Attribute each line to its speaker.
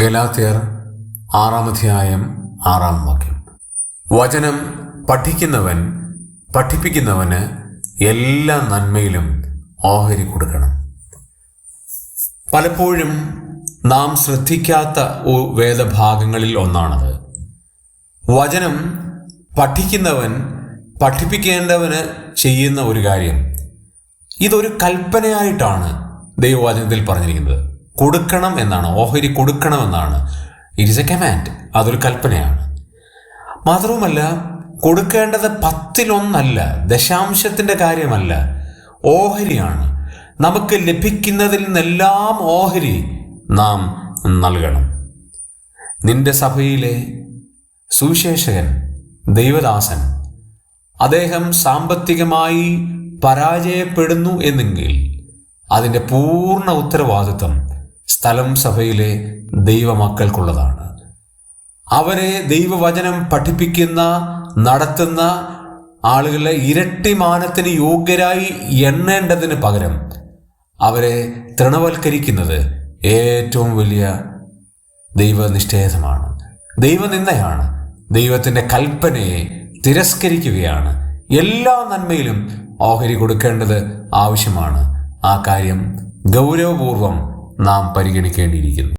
Speaker 1: ഗലാത്യർ ആറാമധ്യായം ആറാം വാക്യം. വചനം പഠിക്കുന്നവൻ പഠിപ്പിക്കുന്നവന് എല്ലാ നന്മയിലും ഓഹരി കൊടുക്കണം. പലപ്പോഴും നാം ശ്രദ്ധിക്കാത്ത വേദഭാഗങ്ങളിൽ ഒന്നാണത്. വചനം പഠിക്കുന്നവൻ പഠിപ്പിക്കേണ്ടവന് ചെയ്യുന്ന ഒരു കാര്യം. ഇതൊരു കൽപ്പനയായിട്ടാണ് ദൈവവചനത്തിൽ പറഞ്ഞിരിക്കുന്നത്. കൊടുക്കണം എന്നാണ്. ഓഹരി കൊടുക്കണമെന്നാണ്. ഇറ്റ് ഇസ് എ കമാൻഡ് അതൊരു കൽപ്പനയാണ്. മാത്രവുമല്ല കൊടുക്കേണ്ടത് പത്തിലൊന്നല്ല ദശാംശത്തിന്റെ കാര്യമല്ല. ഓഹരിയാണ്. നമുക്ക് ലഭിക്കുന്നതിൽ നിന്നെല്ലാം ഓഹരി നാം നൽകണം. നിന്റെ സഭയിലെ സുവിശേഷകൻ ദൈവദാസൻ അദ്ദേഹം സാമ്പത്തികമായി പരാജയപ്പെടുന്നു എന്നെങ്കിൽ അതിന്റെ പൂർണ ഉത്തരവാദിത്വം സ്ഥലം സഭയിലെ ദൈവമക്കൾക്കുള്ളതാണ്. അവരെ ദൈവവചനം പഠിപ്പിക്കുന്ന നടത്തുന്ന ആളുകളെ ഇരട്ടി മാനത്തിന് യോഗ്യരായി എണ്ണേണ്ടതിന് പകരം അവരെ തൃണവൽക്കരിക്കുന്നത് ഏറ്റവും വലിയ ദൈവനിഷേധമാണ് ദൈവനിന്ദയാണ്. ദൈവത്തിന്റെ കൽപ്പനയെ തിരസ്കരിക്കുകയാണ്. എല്ലാ നന്മയിലും ഓഹരി കൊടുക്കേണ്ടത് ആവശ്യമാണ്. ആ കാര്യം ഗൗരവപൂർവം നാം പരിഗണിക്കേണ്ടിയിരിക്കുന്നു.